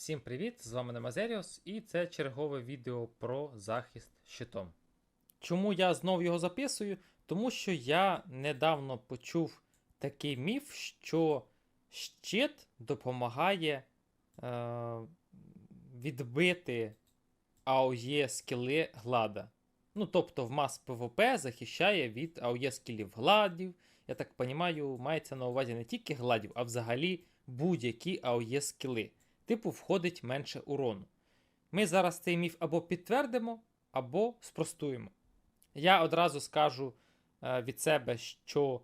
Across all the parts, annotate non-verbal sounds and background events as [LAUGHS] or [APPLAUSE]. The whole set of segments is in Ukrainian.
Всім привіт! З вами Немазеріус, і це чергове відео про захист щитом. Чому я знов його записую? Тому що я недавно почув такий міф, що щит допомагає е, відбити АОЄ скіли глада. Ну, тобто в мас ПВП захищає від АОЄ скілів гладів. Я так розумію, мається на увазі не тільки гладів, а взагалі будь-які АОЄ скіли типу входить менше урону. Ми зараз цей міф або підтвердимо, або спростуємо. Я одразу скажу е, від себе, що,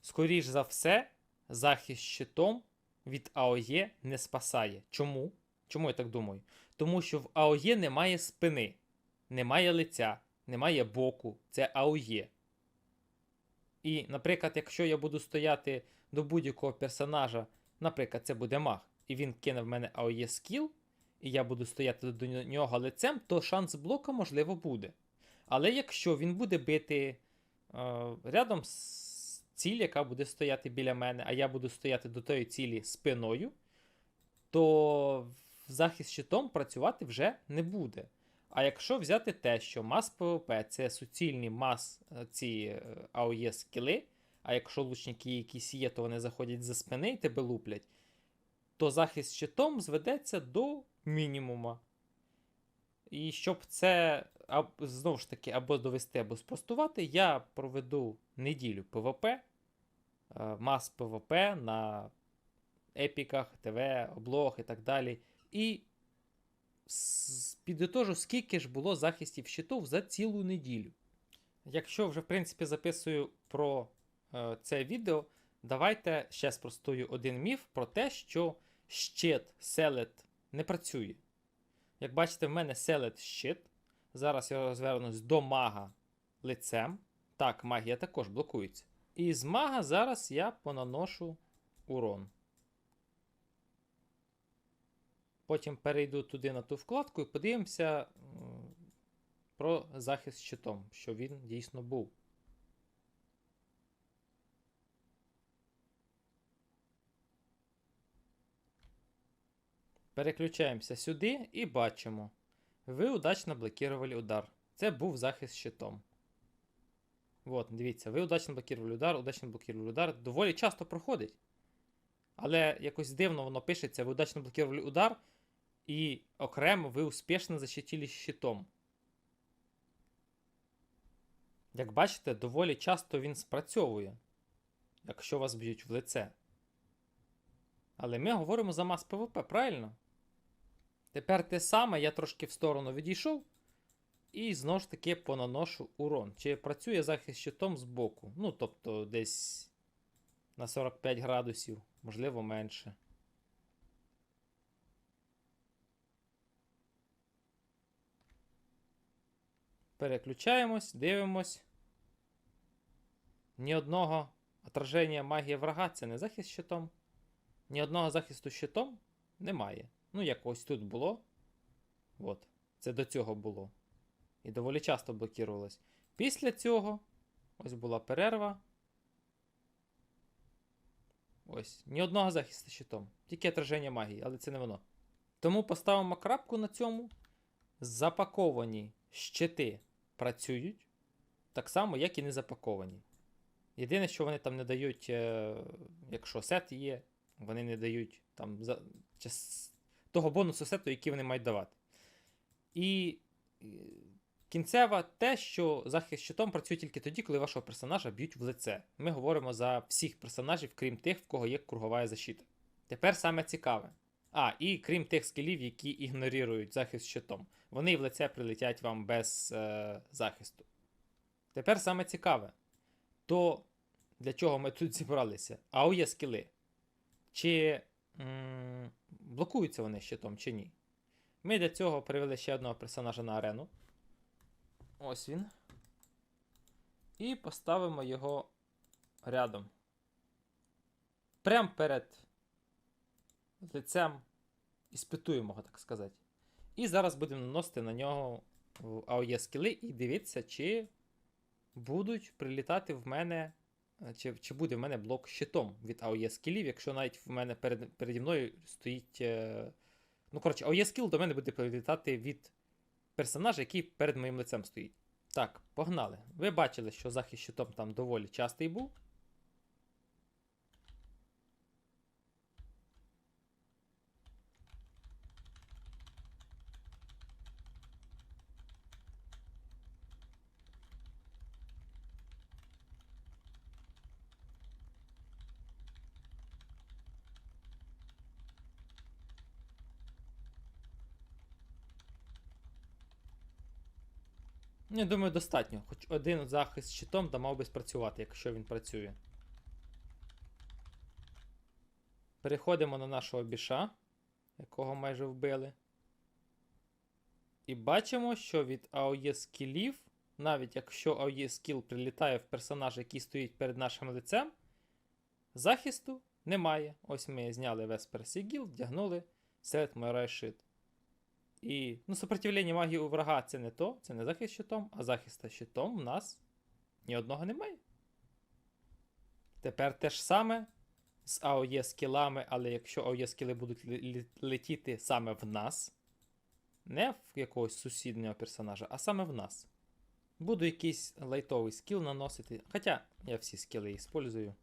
скоріш за все, захист щитом від АОЄ не спасає. Чому? Чому я так думаю? Тому що в АОЄ немає спини, немає лиця, немає боку. Це АОЄ. І, наприклад, якщо я буду стояти до будь-якого персонажа, наприклад, це буде маг, і він кине в мене АОЄ скіл, і я буду стояти до нього лицем, то шанс блока, можливо, буде. Але якщо він буде бити е, рядом з ціль, яка буде стояти біля мене, а я буду стояти до тої цілі спиною, то захист щитом працювати вже не буде. А якщо взяти те, що мас ПВП це суцільні мас е, ці АОЄ скіли, а якщо лучники якісь є, то вони заходять за спини і тебе луплять, то захист щитом зведеться до мінімума. І щоб це знову ж таки або довести, або спростувати, я проведу неділю ПВП, е, мас ПВП на епіках, ТВ, облог і так далі. І підітожу, скільки ж було захистів щитов за цілу неділю. Якщо вже, в принципі, записую про е, це відео, давайте ще спростую один міф про те, що щит селет не працює. Як бачите, в мене селет щит. Зараз я розвернусь до мага лицем. Так, магія також блокується. І з мага зараз я понаношу урон. Потім перейду туди на ту вкладку і подивимося про захист щитом, що він дійсно був. Переключаємося сюди і бачимо. Ви удачно блокували удар. Це був захист щитом. От, дивіться, ви удачно блокували удар, удачно блокували удар. Доволі часто проходить. Але якось дивно воно пишеться, ви удачно блокували удар. І окремо ви успішно защитили щитом. Як бачите, доволі часто він спрацьовує, якщо вас б'ють в лице. Але ми говоримо за мас ПВП, правильно? Тепер те саме, я трошки в сторону відійшов. І знову ж таки понаношу урон. Чи працює захист щитом з боку? Ну, тобто, десь на 45 градусів, можливо, менше. Переключаємось, дивимось. Ні одного отраження магії врага це не захист щитом. Ні одного захисту щитом немає. Ну, як ось тут було. От. Це до цього було. І доволі часто блокувалось. Після цього ось була перерва. Ось. Ні одного захисту щитом. Тільки отраження магії, але це не воно. Тому поставимо крапку на цьому. Запаковані щити працюють. Так само, як і не запаковані. Єдине, що вони там не дають, е, якщо сет є, вони не дають там час, того бонусу сету, який вони мають давати. І кінцева те, що захист щитом працює тільки тоді, коли вашого персонажа б'ють в лице. Ми говоримо за всіх персонажів, крім тих, в кого є кругова защита. Тепер саме цікаве. А, і крім тих скілів, які ігнорують захист щитом. Вони в лице прилетять вам без е, захисту. Тепер саме цікаве. То для чого ми тут зібралися? А є скіли. Чи блокуються вони щитом, чи ні? Ми для цього привели ще одного персонажа на арену. Ось він. І поставимо його рядом. Прям перед лицем іспитуємо його, так сказати. І зараз будемо наносити на нього АОЄ скіли і дивитися, чи будуть прилітати в мене чи чи буде в мене блок щитом від AOE скілів, якщо навіть в мене перед, переді мною стоїть е, Ну, коротше, AOE скіл до мене буде прилітати від персонажа, який перед моїм лицем стоїть. Так, погнали. Ви бачили, що захист щитом там доволі частий був. Я думаю, достатньо. Хоч один захист щитом да мав би спрацювати, якщо він працює. Переходимо на нашого біша, якого майже вбили. І бачимо, що від AOE скілів, навіть якщо AOE скіл прилітає в персонажа, який стоїть перед нашим лицем, захисту немає. Ось ми зняли Vesper Sigil, вдягнули Set Morai Shit. І ну, сопротивлення магії у врага це не то, це не захист щитом, а захист щитом у нас ні одного немає. Тепер те ж саме з AOE скілами, але якщо AOE скіли будуть летіти саме в нас, не в якогось сусіднього персонажа, а саме в нас. Буду якийсь лайтовий скіл наносити. Хоча я всі скіли іспользую.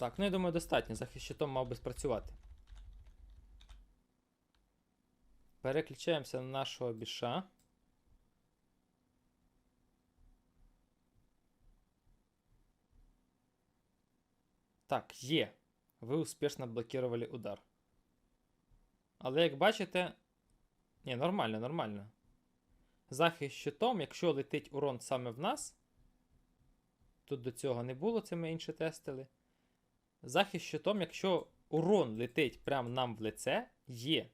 Так, ну я думаю, достатньо. Захист щитом мав би спрацювати. Переключаємося на нашого біша. Так, є. Ви успішно блокували удар. Але як бачите. Ні, нормально, нормально. Захист щитом, якщо летить урон саме в нас. Тут до цього не було, це ми інше тестили. Захист щитом, якщо урон летить прямо нам в лице, є.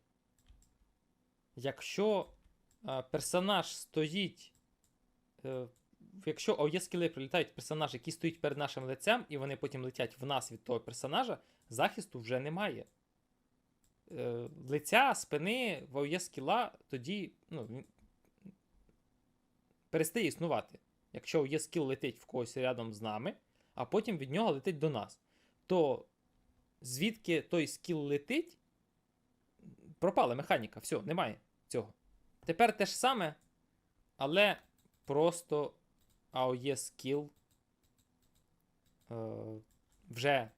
Якщо е, персонаж стоїть. Е, якщо АОЄ скіли прилітають персонаж, який стоїть перед нашим лицем, і вони потім летять в нас від того персонажа, захисту вже немає. Е, лиця, спини, скіла тоді ну, перестає існувати. Якщо скіл летить в когось рядом з нами, а потім від нього летить до нас то звідки той скіл летить, пропала механіка, все, немає цього. Тепер те ж саме, але просто AOE скіл е, вже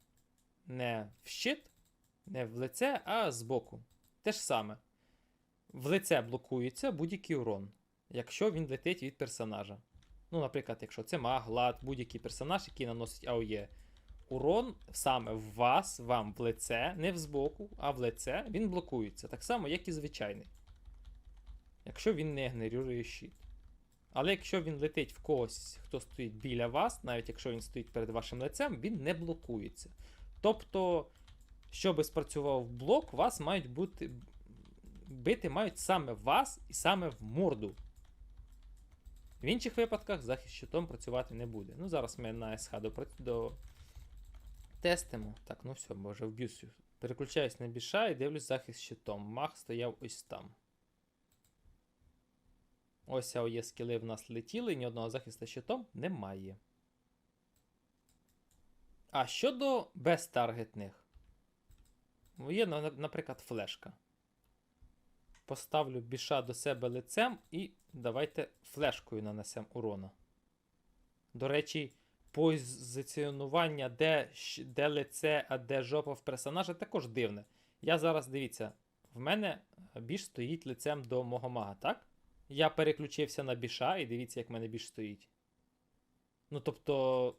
не в щит, не в лице, а збоку. Те ж саме. В лице блокується будь-який урон, якщо він летить від персонажа. Ну, наприклад, якщо це маг, лад, будь-який персонаж, який наносить AOE урон саме в вас, вам в лице, не збоку, а в лице, він блокується. Так само, як і звичайний. Якщо він не генерує щит. Але якщо він летить в когось, хто стоїть біля вас, навіть якщо він стоїть перед вашим лицем, він не блокується. Тобто, щоб спрацював блок, вас мають бути. Бити мають саме вас і саме в морду. В інших випадках захист щитом працювати не буде. Ну, зараз ми на СХ до Тестимо. Так, ну все, може вб'юся. Переключаюсь на біша і дивлюсь захист щитом. Мах стояв ось там. Ось АОЄ скіли в нас летіли, ні одного захисту щитом немає. А щодо безтаргетних. Є, наприклад, флешка. Поставлю біша до себе лицем і давайте флешкою нанесемо урона. До речі, позиціонування, де, де лице, а де жопа в персонажа, також дивне. Я зараз дивіться, в мене біш стоїть лицем до мого мага, так? Я переключився на біша, і дивіться, як в мене біш стоїть. Ну, тобто.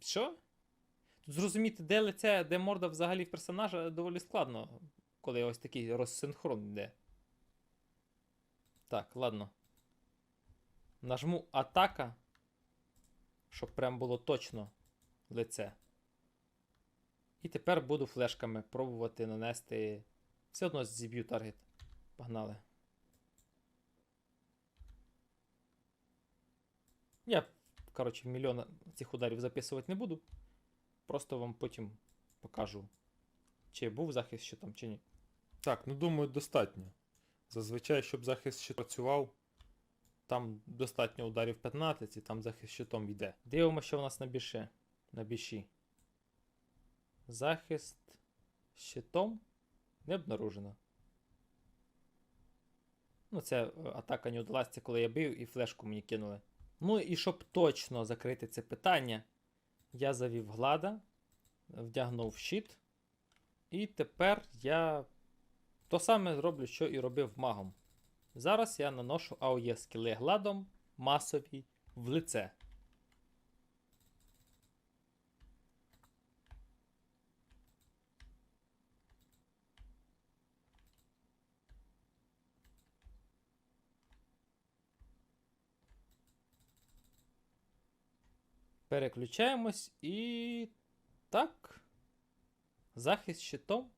Що? Тут зрозуміти, де лице, де морда взагалі в персонажа доволі складно, коли ось такий розсинхрон йде. Так, ладно. Нажму атака щоб прям було точно лице. І тепер буду флешками пробувати нанести. Все одно зіб'ю таргет. Погнали. Я, коротше, мільйон цих ударів записувати не буду. Просто вам потім покажу, чи був захист щитом, чи ні. Так, ну думаю, достатньо. Зазвичай, щоб захист ще працював, Там достатньо ударів 15 і там захист щитом йде. Дивимося, що в нас на біші. На біші. Захист щитом не обнаружено. Ну, це е, атака не удалась, це коли я бив і флешку мені кинули. Ну і щоб точно закрити це питання, я завів глада, вдягнув щит. І тепер я то саме зроблю, що і робив магом. Зараз я наношу АОЄ скіли гладом масові в лице. Переключаємось і. Так. Захист щитом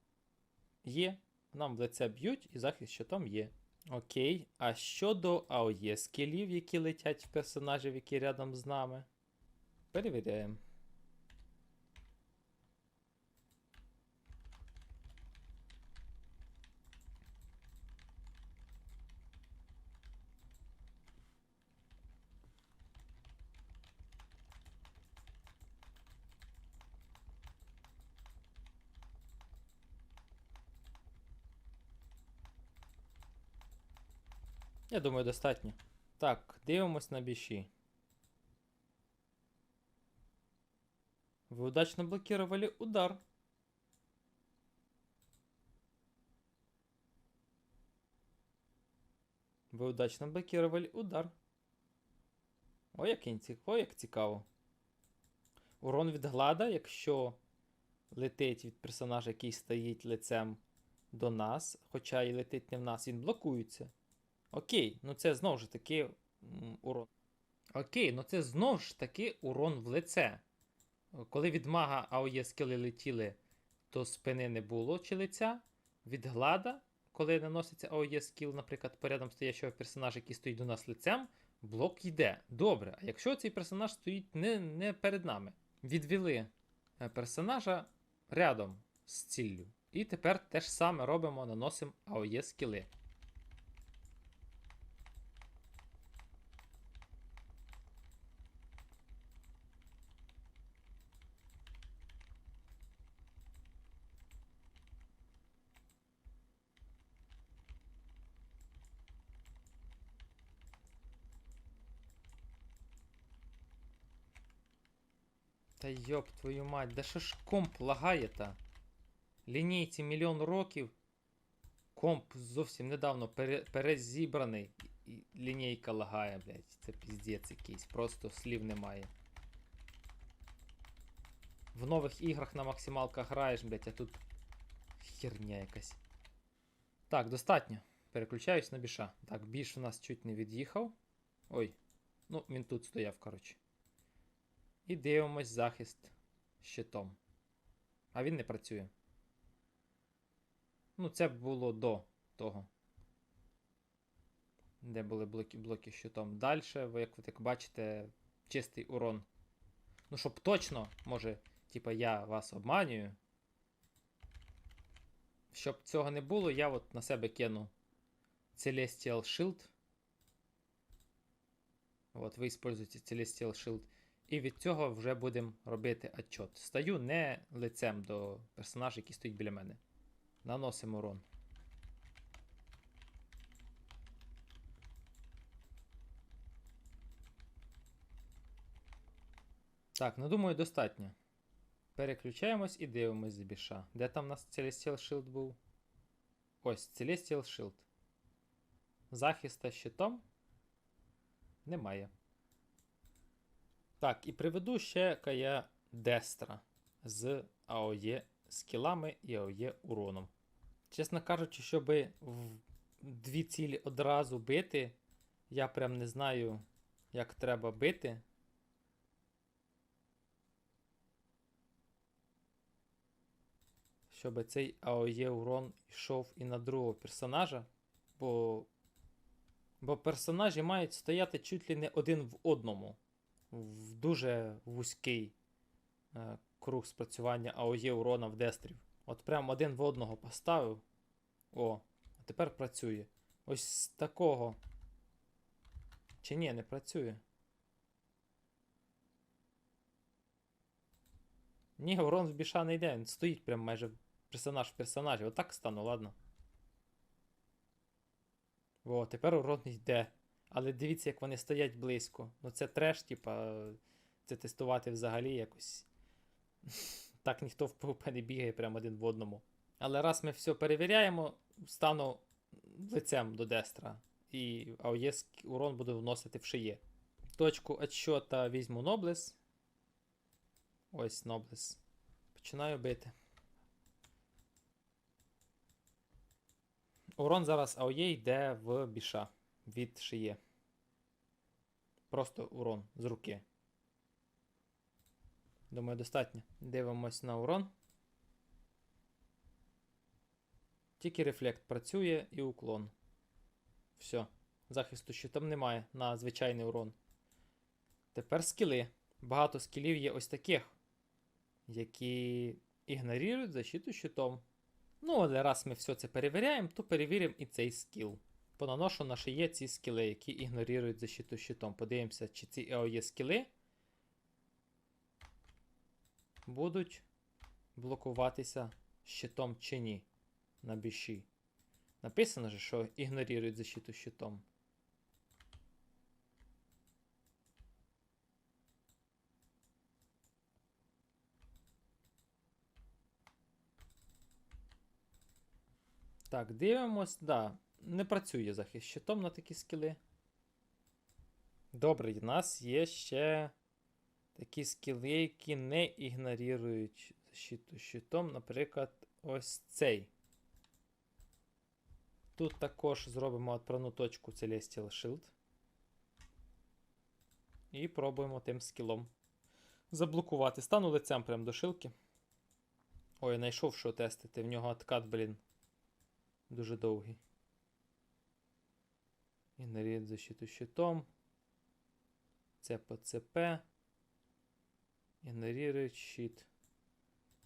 є. Нам в лице б'ють, і захист щитом є. Окей. А щодо АОЄ скілів, які летять в персонажів, які рядом з нами. Перевіряємо. Я думаю, достатньо. Так, дивимось на біші. Вы удачно блокировали удар. Ви удачно блокировали удар. Ой, як, Ой, як цікаво. Урон від глада, якщо летить від персонажа, який стоїть лицем до нас, хоча і летить не в нас, він блокується. Окей, ну це знову ж таки урон. Окей, ну це знову ж таки урон в лице. Коли від мага АОЄ скіли летіли, то спини не було чи лиця. Від глада, коли наноситься АОЄ скіл, наприклад, порядом стоячого персонажа, який стоїть до нас лицем, блок йде. Добре. А якщо цей персонаж стоїть не, не перед нами, відвели е, персонажа рядом з ціллю. І тепер те ж саме робимо, наносимо АОЄ скіли. Та йоп твою мать, да що ж комп лагає та? Лінійці мільйон років. Комп зовсім недавно пере, перезібраний. І лінійка лагає, блядь. Це піздець якийсь. Просто слів немає. В нових іграх на максималках граєш, блядь, а тут херня якась. Так, достатньо. Переключаюсь на біша. Так, біш у нас чуть не від'їхав. Ой. Ну, він тут стояв, коротше. І дивимось захист щитом. А він не працює. Ну, це було до того. Де були блоки, блоки щитом. Далі, ви, як ви так бачите, чистий урон. Ну, щоб точно, може, типа я вас обманюю. Щоб цього не було, я от на себе кину Celestial Shield. От, ви используєте Celestial Shield. І від цього вже будемо робити отчет. Стаю не лицем до персонажа, який стоїть біля мене. Наносимо урон. Так, ну думаю, достатньо. Переключаємось і дивимось за біша. Де там у нас Celestial Shield був? Ось, Celestial Shield. Захиста щитом немає. Так, і приведу ще кая Дестра з АОЄ скілами і АОЄ уроном. Чесно кажучи, щоб в дві цілі одразу бити, я прям не знаю, як треба бити. щоб цей АОЄ урон йшов і на другого персонажа, бо, бо персонажі мають стояти чуть ли не один в одному. В дуже вузький е, круг спрацювання АОЄ урона в дестрів. От прям один в одного поставив. О, а тепер працює. Ось з такого. Чи ні, не працює. Ні, урон в біша не йде, він стоїть прям майже персонаж в персонажі. Отак стану, ладно. О, тепер урон йде. Але дивіться, як вони стоять близько. Ну це треш, типа, це тестувати взагалі якось. [LAUGHS] Так ніхто в PvP не бігає прямо один в одному. Але раз ми все перевіряємо, стану лицем до дестра. І АОЄ урон буду вносити в шиє. Точку отсчета візьму Ноблес. Ось Ноблес. Починаю бити. Урон зараз АОЄ йде в біша від шиє. Просто урон з руки. Думаю, достатньо. Дивимось на урон. Тільки рефлект працює і уклон. Все. Захисту щитом немає на звичайний урон. Тепер скіли. Багато скілів є ось таких, які ігнорують защиту щитом. Ну, але раз ми все це перевіряємо, то перевіримо і цей скіл. Понаношу на шиє ці скіли, які ігнорують защиту щитом. Подивимося, чи ці АОЄ скіли будуть блокуватися щитом чи ні на біші. Написано же, що ігнорують защиту щитом. Так, дивимось, да. Не працює захист щитом на такі скіли. Добре, у нас є ще такі скіли, які не ігнорують защиту щитом. Наприклад, ось цей. Тут також зробимо отправну точку Celestial Shield. І пробуємо тим скілом заблокувати. Стану лицем прямо до шилки. Ой, знайшов, що тестити. В нього откат, блін. Дуже довгий. Ігнорує защиту щитом. Це по ЦП. Ігнорують щит.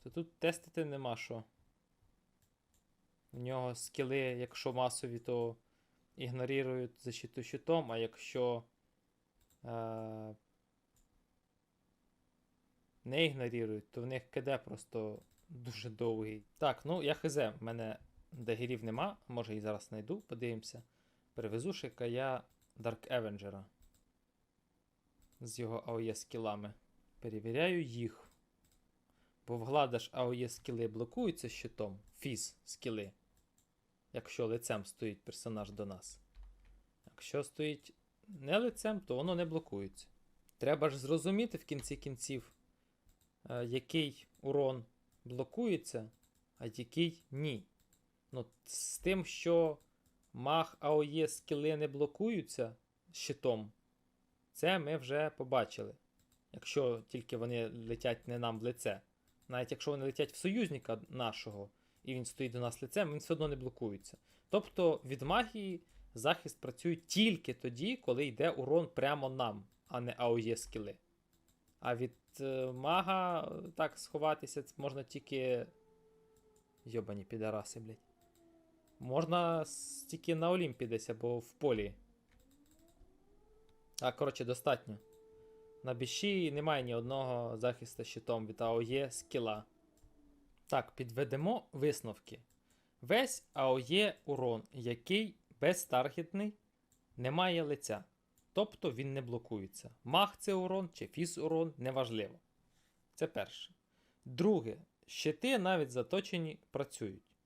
То тут тестити нема що. В нього скіли, якщо масові, то ігнорують защиту щитом, а якщо е- не ігнорують, то в них КД просто дуже довгий. Так, ну я хз, в мене дагерів нема, може і зараз знайду, подивимося. Привезу шика я Dark Avenger з його АОЄ скілами. Перевіряю їх. Бо в гладаш АОЄ скіли блокуються щитом, фіз скіли. Якщо лицем стоїть персонаж до нас. Якщо стоїть не лицем, то воно не блокується. Треба ж зрозуміти в кінці кінців, е, який урон блокується, а який ні. Ну, з тим, що маг АОЄ скіли не блокуються щитом, це ми вже побачили. Якщо тільки вони летять не нам в лице. Навіть якщо вони летять в союзника нашого, і він стоїть до нас лицем, він все одно не блокується. Тобто від магії захист працює тільки тоді, коли йде урон прямо нам, а не АОЄ скіли. А від е, мага так сховатися можна тільки. Йобані підараси, блядь. Можна тільки на Олімпі десь або в полі. А, коротше, достатньо. На біші немає ні одного захисту щитом від АОЄ скіла. Так, підведемо висновки. Весь АОЄ урон, який безтаргетний, не має лиця. Тобто він не блокується. Маг це урон чи фіз урон неважливо. Це перше. Друге, щити навіть заточені працюють.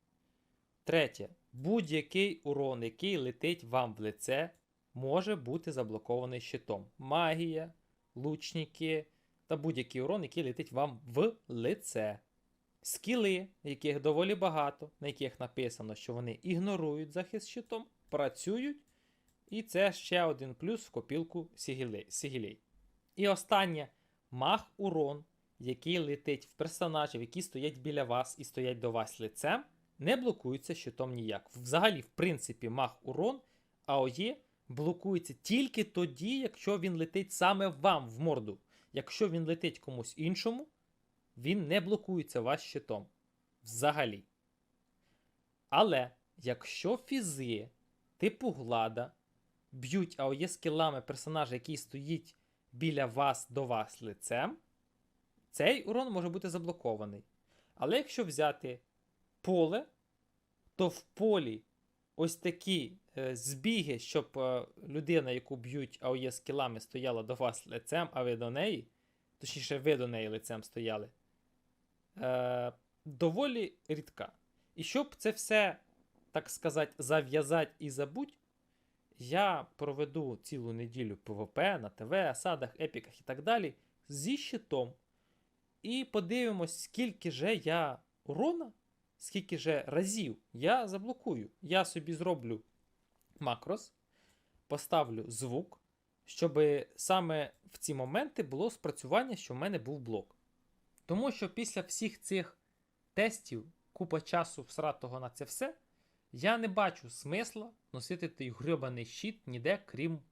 Третє. Будь-який урон, який летить вам в лице, може бути заблокований щитом. Магія, лучники та будь-який урон, який летить вам в лице. Скіли, яких доволі багато, на яких написано, що вони ігнорують захист щитом, працюють. І це ще один плюс в копілку сігілей. І останнє маг урон, який летить в персонажів, які стоять біля вас і стоять до вас лицем, не блокується щитом ніяк. Взагалі, в принципі, мах урон АОЄ блокується тільки тоді, якщо він летить саме вам в морду. Якщо він летить комусь іншому, він не блокується вас щитом. Взагалі. Але якщо фізи, типу глада, б'ють АОЄ скілами персонажа, який стоїть біля вас до вас лицем, цей урон може бути заблокований. Але якщо взяти поле, то в полі ось такі е, збіги, щоб е, людина, яку б'ють АОЄ скілами, стояла до вас лицем, а ви до неї, точніше, ви до неї лицем стояли, е, доволі рідка. І щоб це все, так сказати, зав'язати і забудь, я проведу цілу неділю ПВП на ТВ, асадах, епіках і так далі зі щитом. І подивимось, скільки же я урона, скільки же разів я заблокую. Я собі зроблю макрос, поставлю звук, щоб саме в ці моменти було спрацювання, що в мене був блок. Тому що після всіх цих тестів, купа часу всратого на це все, я не бачу смисла носити той грьобаний щит ніде, крім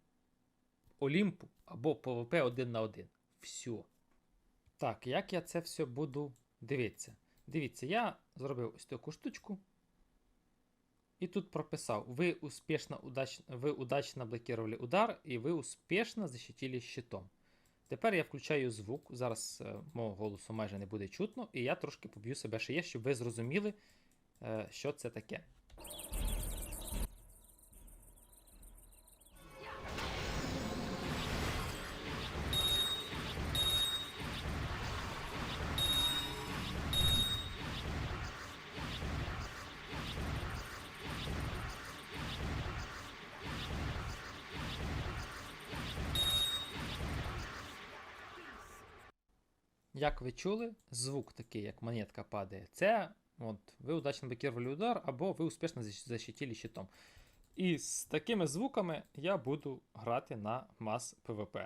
Олімпу або ПВП один на один. Все. Так, як я це все буду дивитися? Дивіться, я зробив ось таку штучку. І тут прописав: ви успішно удач... ви удачно блокували удар, і ви успішно защитили щитом. Тепер я включаю звук. Зараз е, мого голосу майже не буде чутно, і я трошки поб'ю себе шиє, щоб ви зрозуміли, е, що це таке. Ви чули, звук такий, як монетка падає, це от, ви удачно блокировали удар, або ви успішно защ- защитили щитом. І з такими звуками я буду грати на мас ПВП.